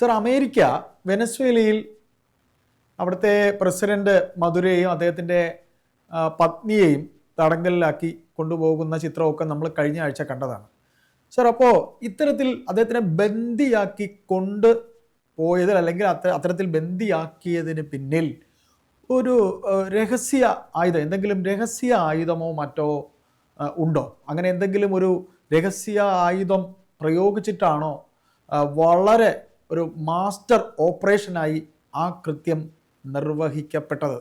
Sir America വെനസ്വേലയിൽ അവിടുത്തെ president മധുരയെയും അദ്ദേഹത്തിന്റെ പത്നിയെയും തടങ്കലിലാക്കി കൊണ്ടുപോകുന്ന ചിത്രമൊക്കെ നമ്മൾ കഴിഞ്ഞ ആഴ്ച കണ്ടതാണ്. സർ അപ്പോൾ ഇത്തരത്തിൽ അദ്ദേഹത്തിനെ ബന്ദിയാക്കി കൊണ്ട് പോയതിൽ അല്ലെങ്കിൽ അത്ര അത്തരത്തിൽ ബന്ദിയാക്കിയതിന് പിന്നിൽ ഒരു രഹസ്യ ആയുധം എന്തെങ്കിലും രഹസ്യ ആയുധമോ മറ്റോ ഉണ്ടോ? അങ്ങനെ എന്തെങ്കിലും ഒരു രഹസ്യ ആയുധം പ്രയോഗിച്ചിട്ടാണോ വളരെ ഒരു മാസ്റ്റർ ഓപ്പറേഷനായി ആ കൃത്യം നിർവഹിക്കപ്പെട്ടത്.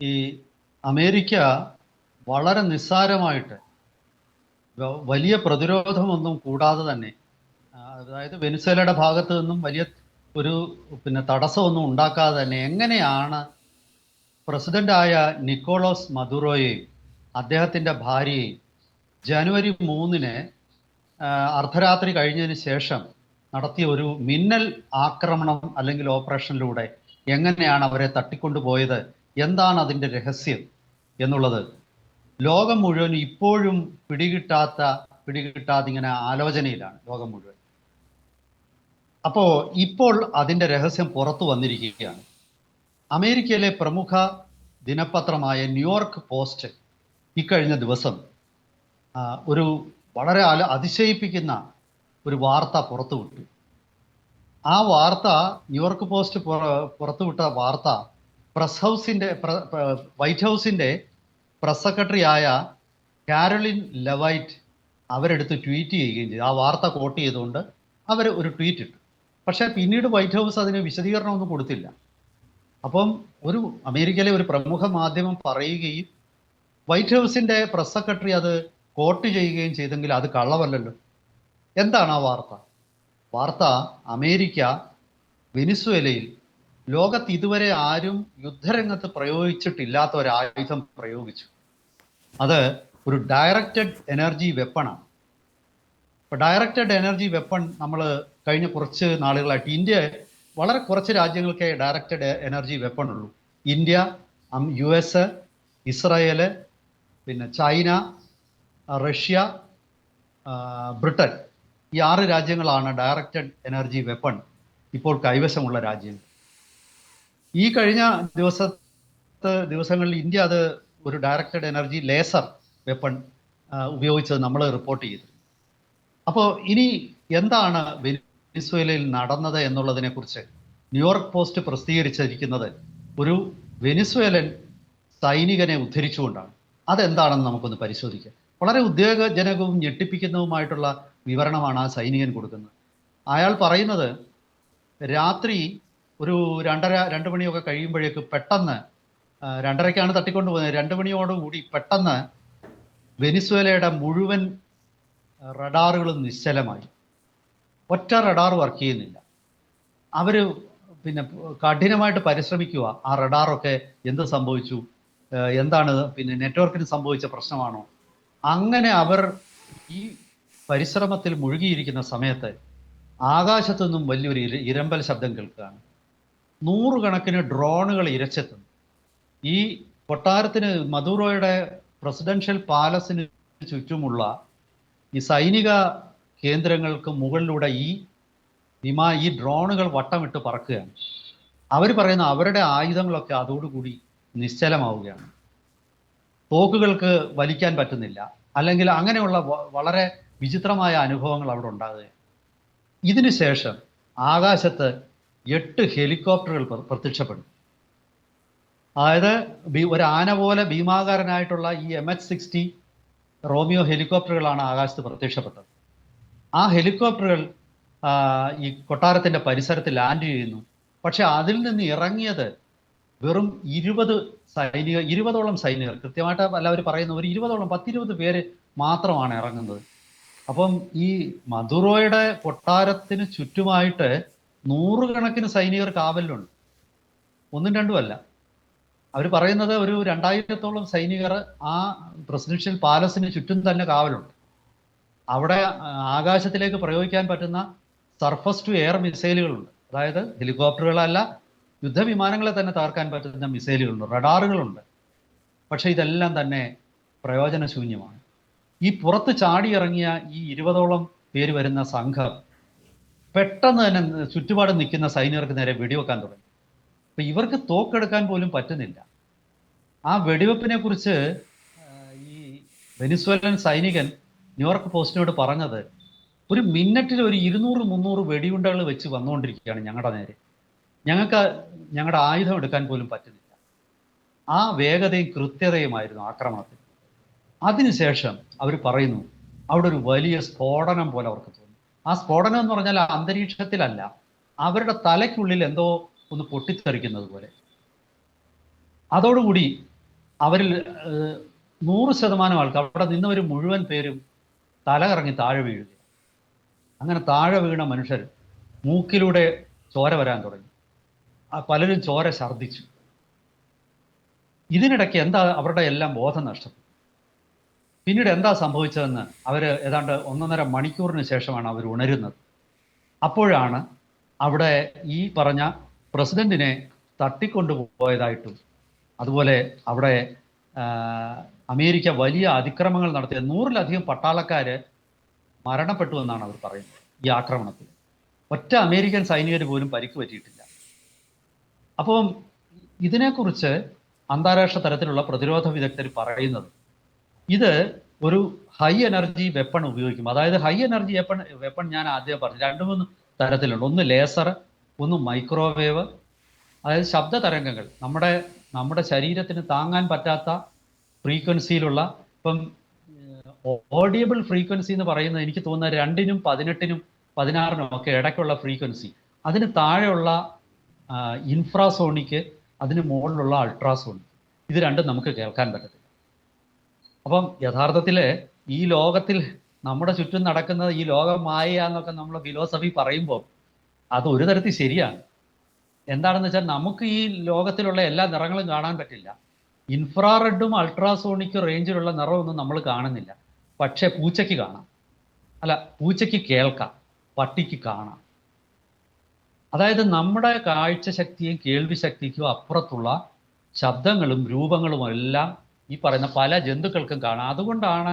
ഈ അമേരിക്ക വളരെ നിസ്സാരമായിട്ട് വലിയ പ്രതിരോധമൊന്നും കൂടാതെ തന്നെ അതായത് വെനിസ്വേലയുടെ ഭാഗത്തു നിന്നും വലിയ ഒരു പിന്നെ തടസ്സമൊന്നും ഉണ്ടാക്കാതെ തന്നെ എങ്ങനെയാണ് പ്രസിഡന്റായ നിക്കോളോസ് മദുറോയെയും അദ്ദേഹത്തിന്റെ ഭാര്യയെയും ജനുവരി മൂന്നിന് അർദ്ധരാത്രി കഴിഞ്ഞതിന് ശേഷം നടത്തിയ ഒരു മിന്നൽ ആക്രമണം അല്ലെങ്കിൽ ഓപ്പറേഷനിലൂടെ എങ്ങനെയാണ് അവരെ തട്ടിക്കൊണ്ടുപോയത് എന്താണ് അതിന്റെ രഹസ്യം എന്നുള്ളത് ലോകം മുഴുവൻ ഇപ്പോഴും പിടികിട്ടാത്ത പിടികിട്ടാതെ ഇങ്ങനെ ആലോചനയിലാണ് ലോകം മുഴുവൻ. അപ്പോൾ ഇപ്പോൾ അതിന്റെ രഹസ്യം പുറത്തു വന്നിരിക്കുകയാണ്. അമേരിക്കയിലെ പ്രമുഖ ദിനപത്രമായ ന്യൂയോർക്ക് പോസ്റ്റ് ഇക്കഴിഞ്ഞ ദിവസം ഒരു വളരെ അല അതിശയിപ്പിക്കുന്ന ഒരു വാർത്ത പുറത്തുവിട്ടു. ആ വാർത്ത ന്യൂയോർക്ക് പോസ്റ്റ് പുറ- പുറത്തുവിട്ട വാർത്ത പ്രസ് പ്ര- വൈറ്റ് ഹൗസിന്റെ പ്രസ് സെക്രട്ടറി ആയ കാരളിൻ ലെവൈറ്റ് അവരെടുത്ത് ട്വീറ്റ് ചെയ്യുകയും ചെയ്തു. ആ വാർത്ത കോട്ട് ചെയ്തുകൊണ്ട് അവർ ഒരു ട്വീറ്റ് ഇട്ടു പക്ഷേ പിന്നീട് വൈറ്റ് ഹൗസ് അതിന് വിശദീകരണമൊന്നും കൊടുത്തില്ല. അപ്പം ഒരു അമേരിക്കയിലെ ഒരു പ്രമുഖ മാധ്യമം പറയുകയും വൈറ്റ് ഹൗസിന്റെ പ്രസ് സെക്രട്ടറി അത് കോട്ട് ചെയ്യുകയും ചെയ്തെങ്കിൽ അത് കള്ളവല്ലല്ലോ എന്താണ് ആ വാർത്ത? വാർത്ത അമേരിക്ക വെനിസ്വേലയിൽ ലോകത്ത് ഇതുവരെ ആരും യുദ്ധരംഗത്ത് പ്രയോഗിച്ചിട്ടില്ലാത്ത ഒരു ആയുധം പ്രയോഗിച്ചു. അത് ഒരു ഡയറക്റ്റഡ് എനർജി വെപ്പണാണ് ഇപ്പൊ ഡയറക്റ്റഡ് എനർജി വെപ്പൺ നമ്മൾ കഴിഞ്ഞ കുറച്ച് നാളുകളായിട്ട് ഇന്ത്യ വളരെ കുറച്ച് രാജ്യങ്ങൾക്കേ ഡയറക്റ്റഡ് എനർജി വെപ്പൺ ഉള്ളൂ. ഇന്ത്യ യു എസ് ഇസ്രായേൽ പിന്നെ ചൈന റഷ്യ ബ്രിട്ടൻ ഈ ആറ് രാജ്യങ്ങളാണ് ഡയറക്റ്റഡ് എനർജി വെപ്പൺ ഇപ്പോൾ കൈവശമുള്ള രാജ്യങ്ങൾ. ഈ കഴിഞ്ഞ ദിവസത്തെ ദിവസങ്ങളിൽ ഇന്ത്യ അത് ഒരു ഡയറക്റ്റഡ് എനർജി ലേസർ വെപ്പൺ ഉപയോഗിച്ചത് നമ്മൾ റിപ്പോർട്ട് ചെയ്തു. അപ്പോൾ ഇനി എന്താണ് വെനിസ്വേലയിൽ നടന്നത് എന്നുള്ളതിനെക്കുറിച്ച് ന്യൂയോർക്ക് പോസ്റ്റ് പ്രസിദ്ധീകരിച്ചിരിക്കുന്നത് ഒരു വെനിസ്വേലൻ സൈനികനെ ഉദ്ധരിച്ചുകൊണ്ടാണ്. അതെന്താണെന്ന് നമുക്കൊന്ന് പരിശോധിക്കാം. വളരെ ഉദ്വേഗജനകവും ഞെട്ടിപ്പിക്കുന്നതുമായിട്ടുള്ള വിവരണമാണ് ആ സൈനികൻ കൊടുക്കുന്നത്. അയാൾ പറയുന്നത് രാത്രി ഒരു രണ്ടര രണ്ട് മണിയൊക്കെ കഴിയുമ്പോഴേക്ക് പെട്ടെന്ന് രണ്ടരയ്ക്കാണ് തട്ടിക്കൊണ്ട് പോകുന്നത്. രണ്ട് മണിയോടുകൂടി പെട്ടെന്ന് വെനിസ്വേലയുടെ മുഴുവൻ റഡാറുകളും നിശ്ചലമായി. ഒറ്റ റഡാർ വർക്ക് ചെയ്യുന്നില്ല. അവർ പിന്നെ കഠിനമായിട്ട് പരിശ്രമിക്കുക. ആ റഡാറൊക്കെ എന്ത് സംഭവിച്ചു? എന്താണ് പിന്നെ നെറ്റ്വർക്കിന് സംഭവിച്ച പ്രശ്നമാണോ? അങ്ങനെ അവർ ഈ പരിശ്രമത്തിൽ മുഴുകിയിരിക്കുന്ന സമയത്ത് ആകാശത്തു നിന്നും വലിയൊരു ഇരമ്പൽ ശബ്ദം കേൾക്കുകയാണ്. നൂറുകണക്കിന് ഡ്രോണുകൾ ഇരച്ചെത്തുന്നു. ഈ കൊട്ടാരത്തിന് മദൂറോയുടെ പ്രസിഡൻഷ്യൽ പാലസിന് ചുറ്റുമുള്ള ഈ സൈനിക കേന്ദ്രങ്ങൾക്ക് മുകളിലൂടെ ഈ വിമാ ഈ ഡ്രോണുകൾ വട്ടമിട്ട് പറക്കുകയാണ്. അവർ പറയുന്ന അവരുടെ ആയുധങ്ങളൊക്കെ അതോടുകൂടി നിശ്ചലമാവുകയാണ്. തോക്കുകൾക്ക് വലിക്കാൻ പറ്റുന്നില്ല. അല്ലെങ്കിൽ അങ്ങനെയുള്ള വളരെ വിചിത്രമായ അനുഭവങ്ങൾ അവിടെ ഉണ്ടാകുക ഇതിനുശേഷം ആകാശത്ത് എട്ട് ഹെലികോപ്റ്ററുകൾ പ്ര- പ്രത്യക്ഷപ്പെടും. അതായത് ഒരു ആന പോലെ ഭീമാകാരനായിട്ടുള്ള ഈ എം എച്ച് സിക്സ്റ്റി റോമിയോ ഹെലികോപ്റ്ററുകളാണ് ആകാശത്ത് പ്രത്യക്ഷപ്പെട്ടത്. ആ ഹെലികോപ്റ്ററുകൾ ഈ കൊട്ടാരത്തിന്റെ പരിസരത്ത് ലാൻഡ് ചെയ്യുന്നു. പക്ഷെ അതിൽ നിന്ന് ഇറങ്ങിയത് വെറും ഇരുപത് സൈനിക ഇരുപതോളം സൈനികർ കൃത്യമായിട്ട് എല്ലാവരും പറയുന്ന ഒരു ഇരുപതോളം പത്തിരുപത് പേര് മാത്രമാണ് ഇറങ്ങുന്നത്. അപ്പം ഈ മധുറോയുടെ കൊട്ടാരത്തിന് ചുറ്റുമായിട്ട് നൂറുകണക്കിന് സൈനികർ കാവലിലുണ്ട്. ഒന്നും രണ്ടുമല്ല അവർ പറയുന്നത് ഒരു രണ്ടായിരത്തോളം സൈനികർ ആ പ്രസിഡൻഷ്യൽ പാലസിന് ചുറ്റും തന്നെ കാവലുണ്ട്. അവിടെ ആകാശത്തിലേക്ക് പ്രയോഗിക്കാൻ പറ്റുന്ന സർഫസ് ടു എയർ മിസൈലുകളുണ്ട് അതായത് ഹെലികോപ്റ്ററുകളല്ല യുദ്ധവിമാനങ്ങളെ തന്നെ തകർക്കാൻ പറ്റുന്ന മിസൈലുകളുണ്ട് റഡാറുകളുണ്ട്. പക്ഷേ ഇതെല്ലാം തന്നെ പ്രയോജനശൂന്യമാണ്. ഈ പുറത്ത് ചാടിയിറങ്ങിയ ഈ ഇരുപതോളം പേര് വരുന്ന സംഘം പെട്ടെന്ന് തന്നെ ചുറ്റുപാട് നിൽക്കുന്ന സൈനികർക്ക് നേരെ വെടിവെക്കാൻ തുടങ്ങി. അപ്പം ഇവർക്ക് തോക്കെടുക്കാൻ പോലും പറ്റുന്നില്ല. ആ വെടിവെപ്പിനെ കുറിച്ച് ഈ വെനിസ്വേലൻ സൈനികൻ ന്യൂയോർക്ക് പോസ്റ്റിനോട് പറഞ്ഞത് ഒരു മിന്നറ്റിൽ ഒരു ഇരുന്നൂറ് മുന്നൂറ് വെടിയുണ്ടകൾ വെച്ച് വന്നുകൊണ്ടിരിക്കുകയാണ് ഞങ്ങളുടെ നേരെ. ഞങ്ങൾക്ക് ഞങ്ങളുടെ ആയുധം എടുക്കാൻ പോലും പറ്റുന്നില്ല. ആ വേഗതയും കൃത്യതയുമായിരുന്നു ആക്രമണത്തിൽ. അതിനുശേഷം അവർ പറയുന്നു അവിടെ ഒരു വലിയ സ്ഫോടനം പോലെ അവർക്ക് തോന്നി. ആ സ്ഫോടനം എന്ന് പറഞ്ഞാൽ അന്തരീക്ഷത്തിലല്ല അവരുടെ തലയ്ക്കുള്ളിൽ എന്തോ ഒന്ന് പൊട്ടിത്തെറിക്കുന്നത് പോലെ. അതോടുകൂടി അവരിൽ നൂറ് ശതമാനം ആൾക്കാർ അവിടെ നിന്നവർ മുഴുവൻ പേരും തല കറങ്ങി താഴെ വീഴുക അങ്ങനെ താഴെ വീണ മനുഷ്യർ മൂക്കിലൂടെ ചോര വരാൻ തുടങ്ങി. പലരും ചോര ഛർദ്ദിച്ചു. ഇതിനിടയ്ക്ക് എന്താ അവരുടെ എല്ലാം ബോധം നഷ്ടപ്പെട്ടു. പിന്നീട് എന്താ സംഭവിച്ചതെന്ന് അവർ ഏതാണ്ട് ഒന്നൊന്നര മണിക്കൂറിന് ശേഷമാണ് അവർ ഉണരുന്നത്. അപ്പോഴാണ് അവിടെ ഈ പറഞ്ഞ പ്രസിഡന്റിനെ തട്ടിക്കൊണ്ടുപോയതായിട്ടും അതുപോലെ അവിടെ അമേരിക്ക വലിയ അതിക്രമങ്ങൾ നടത്തിയ നൂറിലധികം പട്ടാളക്കാര് മരണപ്പെട്ടു എന്നാണ് അവർ പറയുന്നത് ഈ ആക്രമണത്തിൽ. ഒറ്റ അമേരിക്കൻ സൈനികർ പോലും പരിക്ക് പറ്റിയിട്ടില്ല. അപ്പം ഇതിനെക്കുറിച്ച് അന്താരാഷ്ട്ര തലത്തിലുള്ള പ്രതിരോധ വിദഗ്ധർ പറയുന്നത് ഇത് ഒരു ഹൈ എനർജി വെപ്പൺ ഉപയോഗിക്കും. അതായത് ഹൈ എനർജി വെപ്പൺ വെപ്പൺ ഞാൻ ആദ്യം പറഞ്ഞു. രണ്ട് മൂന്ന് തരത്തിലുണ്ട്. ഒന്ന് ലേസർ ഒന്ന് മൈക്രോവേവ് അതായത് ശബ്ദ തരംഗങ്ങൾ. നമ്മുടെ നമ്മുടെ ശരീരത്തിന് താങ്ങാൻ പറ്റാത്ത ഫ്രീക്വൻസിയിലുള്ള ഇപ്പം ഓഡിയബിൾ ഫ്രീക്വൻസി എന്ന് പറയുന്നത് എനിക്ക് തോന്നുന്നത് രണ്ടിനും പതിനെട്ടിനും പതിനാറിനും ഒക്കെ ഇടയ്ക്കുള്ള ഫ്രീക്വൻസി അതിന് താഴെയുള്ള ഇൻഫ്രാസോണിക്ക് അതിന് മുകളിലുള്ള അൾട്രാസോണിക്. ഇത് രണ്ടും നമുക്ക് കേൾക്കാൻ പറ്റത്തില്ല. അപ്പം യഥാർത്ഥത്തിൽ ഈ ലോകത്തിൽ നമ്മുടെ ചുറ്റും നടക്കുന്നത് ഈ ലോകം മായ എന്നൊക്കെ നമ്മൾ ഫിലോസഫി പറയുമ്പോൾ അത് ഒരു തരത്തിൽ ശരിയാണ്. എന്താണെന്ന് വെച്ചാൽ നമുക്ക് ഈ ലോകത്തിലുള്ള എല്ലാ നിറങ്ങളും കാണാൻ പറ്റില്ല. ഇൻഫ്രാറെഡും അൾട്രാസോണിക് റേഞ്ചിലുള്ള നിറമൊന്നും നമ്മൾ കാണുന്നില്ല. പക്ഷേ പൂച്ചയ്ക്ക് കാണാം. അല്ല പൂച്ചയ്ക്ക് കേൾക്കാം. പട്ടിക്ക് കാണാം. അതായത് നമ്മുടെ കാഴ്ച ശക്തിയും കേൾവി ശക്തിക്കും അപ്പുറത്തുള്ള ശബ്ദങ്ങളും രൂപങ്ങളും എല്ലാം ഈ പറയുന്ന പല ജന്തുക്കൾക്കും കാണാം. അതുകൊണ്ടാണ്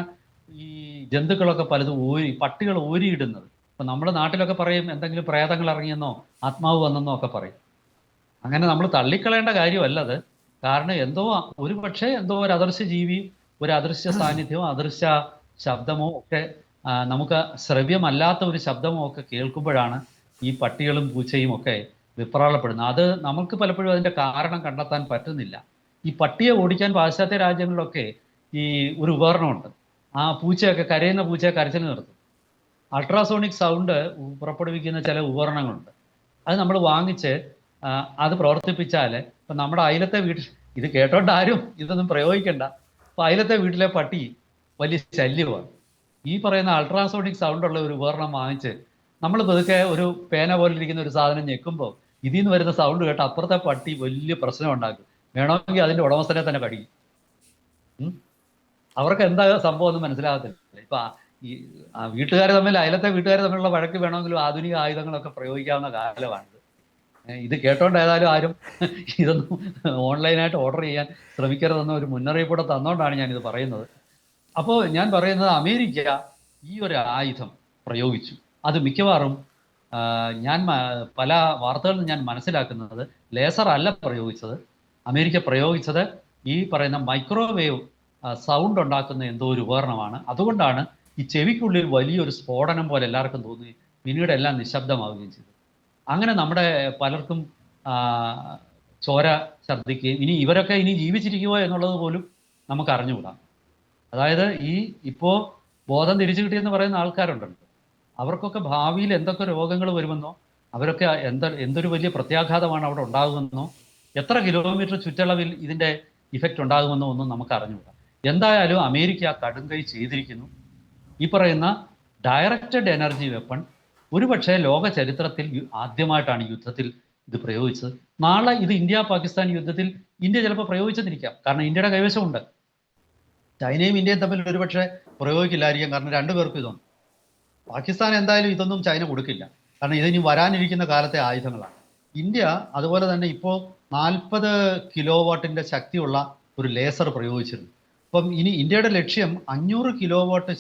ഈ ജന്തുക്കളൊക്കെ പലതും ഊരി പട്ടികൾ ഊരിയിടുന്നത്. ഇപ്പൊ നമ്മുടെ നാട്ടിലൊക്കെ പറയും എന്തെങ്കിലും പ്രേതങ്ങൾ ഇറങ്ങിയെന്നോ ആത്മാവ് വന്നെന്നോ ഒക്കെ പറയും. അങ്ങനെ നമ്മൾ തള്ളിക്കളയേണ്ട കാര്യമല്ലത് കാരണം എന്തോ ഒരു പക്ഷേ എന്തോ ഒരു അദൃശ്യ ജീവി ഒരു അദൃശ്യ സാന്നിധ്യമോ അദൃശ്യ ശബ്ദമോ ഒക്കെ നമുക്ക് ശ്രവ്യമല്ലാത്ത ഒരു ശബ്ദമോ ഒക്കെ കേൾക്കുമ്പോഴാണ് ഈ പട്ടികളും പൂച്ചയും ഒക്കെ വിപ്രാളപ്പെടുന്നു. അത് നമുക്ക് പലപ്പോഴും അതിന്റെ കാരണം കണ്ടെത്താൻ പറ്റുന്നില്ല. ഈ പട്ടിയെ ഓടിക്കാൻ പാശ്ചാത്യ രാജ്യങ്ങളിലൊക്കെ ഈ ഒരു ഉപകരണമുണ്ട്. ആ പൂച്ചയൊക്കെ കരയുന്ന പൂച്ചയെ കരച്ചിൽ നിർത്തും. അൾട്രാസോണിക് സൗണ്ട് പുറപ്പെടുവിക്കുന്ന ചില ഉപകരണങ്ങളുണ്ട്. അത് നമ്മൾ വാങ്ങിച്ച് അത് പ്രവർത്തിപ്പിച്ചാൽ ഇപ്പം നമ്മുടെ അയലത്തെ വീട്ടിൽ ഇത് കേട്ടോണ്ട് ആരും ഇതൊന്നും പ്രയോഗിക്കണ്ട. അപ്പം അയലത്തെ വീട്ടിലെ പട്ടി വലിയ ശല്യമാണ്. ഈ പറയുന്ന അൾട്രാസോണിക് സൗണ്ട് ഉള്ള ഒരു ഉപകരണം വാങ്ങിച്ച് നമ്മൾ പതുക്കെ ഒരു പേന പോലെ ഇരിക്കുന്ന ഒരു സാധനം ഞെക്കുമ്പോൾ ഇതിൽ നിന്ന് വരുന്ന സൗണ്ട് കേട്ട് അപ്പുറത്തെ പട്ടി വലിയ പ്രശ്നം ഉണ്ടാക്കും. വേണമെങ്കിൽ അതിന്റെ ഉടമസ്ഥനെ തന്നെ കടിക്കും. അവർക്ക് എന്താ സംഭവം ഒന്നും മനസ്സിലാകത്തില്ല. ഇപ്പൊ ഈ വീട്ടുകാർ തമ്മിൽ അയലത്തെ വീട്ടുകാർ തമ്മിലുള്ള വഴക്ക് വേണമെങ്കിലും ആധുനിക ആയുധങ്ങളൊക്കെ പ്രയോഗിക്കാവുന്ന കാലമാണിത്. ഇത് കേട്ടോണ്ട് ഏതായാലും ആരും ഇതൊന്നും ഓൺലൈനായിട്ട് ഓർഡർ ചെയ്യാൻ ശ്രമിക്കരുതെന്ന ഒരു മുന്നറിയിപ്പ് കൂടെ തന്നോണ്ടാണ് ഞാൻ ഇത് പറയുന്നത്. അപ്പോൾ ഞാൻ പറയുന്നത് അമേരിക്ക ഈ ഒരു ആയുധം പ്രയോഗിച്ചു. അത് മിക്കവാറും ഞാൻ പല വാർത്തകളിൽ ഞാൻ മനസ്സിലാക്കുന്നത് ലേസർ അല്ല പ്രയോഗിച്ചത്. അമേരിക്ക പ്രയോഗിച്ചത് ഈ പറയുന്ന മൈക്രോവേവ് സൗണ്ട് ഉണ്ടാക്കുന്ന എന്തോ ഒരു ഉപകരണമാണ്. അതുകൊണ്ടാണ് ഈ ചെവിക്കുള്ളിൽ വലിയൊരു സ്ഫോടനം പോലെ എല്ലാവർക്കും തോന്നി പിന്നീട് എല്ലാം നിശബ്ദമാവുകയും ചെയ്തു അങ്ങനെ നമ്മുടെ പലർക്കും ചോര ഛർദ്ദിക്കുകയും ഇനി ഇവരൊക്കെ ഇനി ജീവിച്ചിരിക്കുമോ എന്നുള്ളത് പോലും നമുക്ക് അറിഞ്ഞുകൂടാ അതായത് ഈ ഇപ്പോൾ ബോധം തിരിച്ചു കിട്ടിയെന്ന് പറയുന്ന ആൾക്കാരുണ്ടല്ലോ. അവർക്കൊക്കെ ഭാവിയിൽ എന്തൊക്കെ രോഗങ്ങൾ വരുമെന്നോ അവരൊക്കെ എന്ത എന്തൊരു വലിയ പ്രത്യാഘാതമാണ് അവിടെ ഉണ്ടാകുമെന്നോ എത്ര കിലോമീറ്റർ ചുറ്റളവിൽ ഇതിന്റെ ഇഫക്റ്റ് ഉണ്ടാകുമെന്നോ ഒന്നും നമുക്ക് അറിഞ്ഞുകൂടാ. എന്തായാലും അമേരിക്ക കടുങ്കൈ ചെയ്തിരിക്കുന്നു. ഈ പറയുന്ന ഡയറക്റ്റഡ് എനർജി വെപ്പൺ ഒരുപക്ഷെ ലോക ചരിത്രത്തിൽ ആദ്യമായിട്ടാണ് യുദ്ധത്തിൽ ഇത് പ്രയോഗിച്ചത്. നാളെ ഇത് ഇന്ത്യ പാകിസ്ഥാൻ യുദ്ധത്തിൽ ഇന്ത്യ ചിലപ്പോൾ പ്രയോഗിച്ചതിരിക്കാം. കാരണം ഇന്ത്യയുടെ കൈവശമുണ്ട്. ചൈനയും ഇന്ത്യയും തമ്മിൽ ഒരുപക്ഷെ പ്രയോഗിക്കില്ലായിരിക്കാം. കാരണം രണ്ടുപേർക്കും ഇതൊന്നും പാകിസ്ഥാൻ എന്തായാലും ഇതൊന്നും ചൈന കൊടുക്കില്ല. കാരണം ഇതിനി വരാനിരിക്കുന്ന കാലത്തെ ആയുധങ്ങളാണ്. ഇന്ത്യ അതുപോലെ തന്നെ ഇപ്പോൾ നാൽപ്പത് കിലോ വാട്ടിന്റെ ശക്തിയുള്ള ഒരു ലേസർ പ്രയോഗിച്ചിരുന്നു. അപ്പം ഇനി ഇന്ത്യയുടെ ലക്ഷ്യം അഞ്ഞൂറ് കിലോ വാട്ട്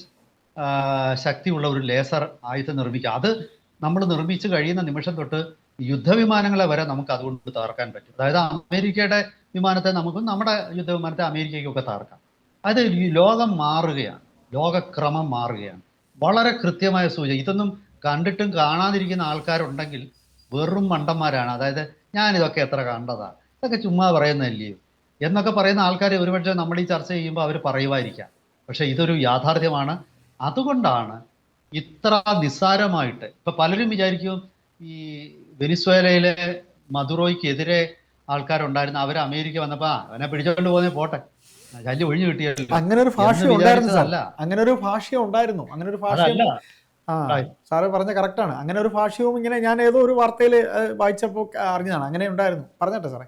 ശക്തിയുള്ള ഒരു ലേസർ ആയുധം നിർമ്മിക്കുക അത് നമ്മൾ നിർമ്മിച്ചു കഴിയുന്ന നിമിഷം തൊട്ട് യുദ്ധവിമാനങ്ങളെ വരെ നമുക്ക് അതുകൊണ്ട് തകർക്കാൻ പറ്റും. അതായത് അമേരിക്കയുടെ വിമാനത്തെ നമുക്ക് നമ്മുടെ യുദ്ധവിമാനത്തെ അമേരിക്കയ്ക്കൊക്കെ തകർക്കാം. അത് ലോകം മാറുകയാണ്. ലോകക്രമം മാറുകയാണ്. വളരെ കൃത്യമായ സൂചന. ഇതൊന്നും കണ്ടിട്ടും കാണാതിരിക്കുന്ന ആൾക്കാരുണ്ടെങ്കിൽ വെറും മണ്ടന്മാരാണ്. അതായത് ഞാനിതൊക്കെ എത്ര കണ്ടതാ? ഇതൊക്കെ ചുമ്മാ പറയുന്നതല്ലേ? എന്നൊക്കെ പറയുന്ന ആൾക്കാർ ഒരുപക്ഷെ നമ്മൾ ഈ ചർച്ച ചെയ്യുമ്പോൾ അവർ പറയുമായിരിക്കാം. പക്ഷെ ഇതൊരു യാഥാർത്ഥ്യമാണ്. അതുകൊണ്ടാണ് ഇത്ര നിസ്സാരമായിട്ട് ഇപ്പൊ പലരും വിചാരിക്കും ഈ വെനിസ്വേലയിലെ മധുറോയ്ക്കെതിരെ ആൾക്കാരുണ്ടായിരുന്നു. അവർ അമേരിക്ക വന്നപ്പോൾ അവനെ പിടിച്ചോണ്ട് പോകുന്നേ പോട്ടെ. ശല്യം ഒഴിഞ്ഞു കിട്ടിയല്ലോ. അങ്ങനെ ഒരു ഭാഷ ഉണ്ടായിരുന്നു സാർ. അങ്ങനെ ഒരു ഭാഷ ഉണ്ടായിരുന്നു. അങ്ങനെ ഒരു ഭാഷ ആ. സാറ് പറഞ്ഞ കറക്റ്റാണ് അങ്ങനെ ഒരു ഭാഷയും ഇങ്ങനെ ഞാൻ ഏതോ ഒരു വാർത്തയിൽ വായിച്ചപ്പോൾ അറിഞ്ഞതാണ്. അങ്ങനെ ഉണ്ടായിരുന്നു. പറഞ്ഞട്ടെ സാറേ.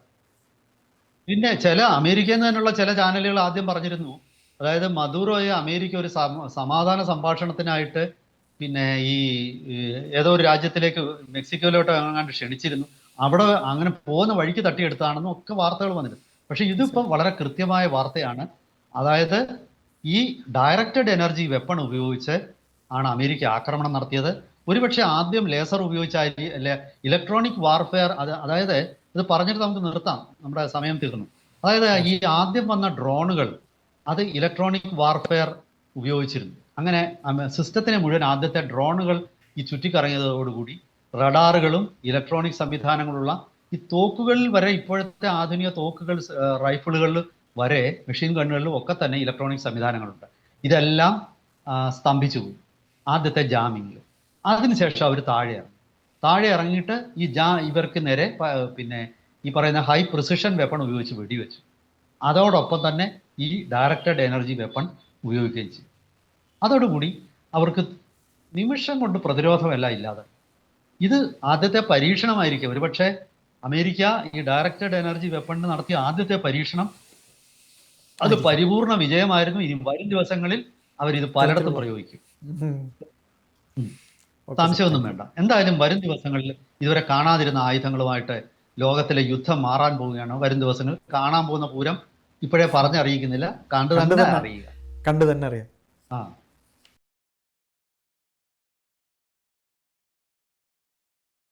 പിന്നെ ചില അമേരിക്കയിൽ നിന്ന് തന്നെയുള്ള ചില ചാനലുകൾ ആദ്യം പറഞ്ഞിരുന്നു. അതായത് മധുറോയെ അമേരിക്ക ഒരു സമാധാന സംഭാഷണത്തിനായിട്ട് പിന്നെ ഈ ഈ ഏതോ ഒരു രാജ്യത്തിലേക്ക് മെക്സിക്കോയിലോട്ട് എങ്ങാണ്ട് ക്ഷണിച്ചിരുന്നു. അവിടെ അങ്ങനെ പോകുന്ന വഴിക്ക് തട്ടിയെടുത്താണെന്നും ഒക്കെ വാർത്തകൾ വന്നിരുന്നു. പക്ഷെ ഇതിപ്പോൾ വളരെ കൃത്യമായ വാർത്തയാണ്. അതായത് ഈ ഡയറക്റ്റഡ് എനർജി വെപ്പൺ ഉപയോഗിച്ച് ആണ് അമേരിക്ക ആക്രമണം നടത്തിയത്. ഒരുപക്ഷെ ആദ്യം ലേസർ ഉപയോഗിച്ചായി അല്ലെ ഇലക്ട്രോണിക് വാർഫെയർ അത് അതായത് ഇത് പറഞ്ഞിട്ട് നമുക്ക് നിർത്താം. നമ്മുടെ സമയം തീർന്നു. അതായത് ഈ ആദ്യം വന്ന ഡ്രോണുകൾ അത് ഇലക്ട്രോണിക് വാർഫെയർ ഉപയോഗിച്ചിരുന്നു. അങ്ങനെ സിസ്റ്റത്തിനെ മുഴുവൻ ആദ്യത്തെ ഡ്രോണുകൾ ഈ ചുറ്റിക്കറങ്ങിയതോടുകൂടി റഡാറുകളും ഇലക്ട്രോണിക് സംവിധാനങ്ങളുള്ള ഈ തോക്കുകളിൽ വരെ ഇപ്പോഴത്തെ ആധുനിക തോക്കുകൾ റൈഫിളുകളിൽ വരെ മെഷീൻ ഗണ്ണുകളിലും ഒക്കെ തന്നെ ഇലക്ട്രോണിക് സംവിധാനങ്ങളുണ്ട്. ഇതെല്ലാം സ്തംഭിച്ചു പോയി. ആദ്യത്തെ ജാമിങ്ങിൽ. അതിനുശേഷം അവർ താഴെ ഇറങ്ങി. താഴെ ഇറങ്ങിയിട്ട് ഈ ജാ ഇവർക്ക് നേരെ പിന്നെ ഈ പറയുന്ന ഹൈ പ്രിസിഷൻ വെപ്പൺ ഉപയോഗിച്ച് വെടിവെച്ചു. അതോടൊപ്പം തന്നെ ഈ ഡയറക്റ്റഡ് എനർജി വെപ്പൺ ഉപയോഗിക്കുകയും ചെയ്തു. അതോടുകൂടി അവർക്ക് നിമിഷം കൊണ്ട് പ്രതിരോധമല്ല ഇല്ലാതെ ഇത് ആദ്യത്തെ പരീക്ഷണമായിരിക്കും. ഒരുപക്ഷെ അമേരിക്ക ഈ ഡയറക്റ്റഡ് എനർജി വെപ്പൺ നടത്തിയ ആദ്യത്തെ പരീക്ഷണം അത് പരിപൂർണ വിജയമായിരുന്നു. ഇനി വരും ദിവസങ്ങളിൽ അവർ ഇത് പലയിടത്തും പ്രയോഗിക്കും. സംശയമൊന്നും വേണ്ട. എന്തായാലും വരും ദിവസങ്ങളിൽ ഇതുവരെ കാണാതിരുന്ന ആയുധങ്ങളുമായിട്ട് ലോകത്തിലെ യുദ്ധം മാറാൻ പോവുകയാണ്. വരും ദിവസങ്ങളിൽ കാണാൻ പോകുന്ന പൂരം ഇപ്പോഴേ പറഞ്ഞറിയിക്കുന്നില്ല. കണ്ടു തന്നെ. അറിയുക. കണ്ടു തന്നെ അറിയാം. ആ.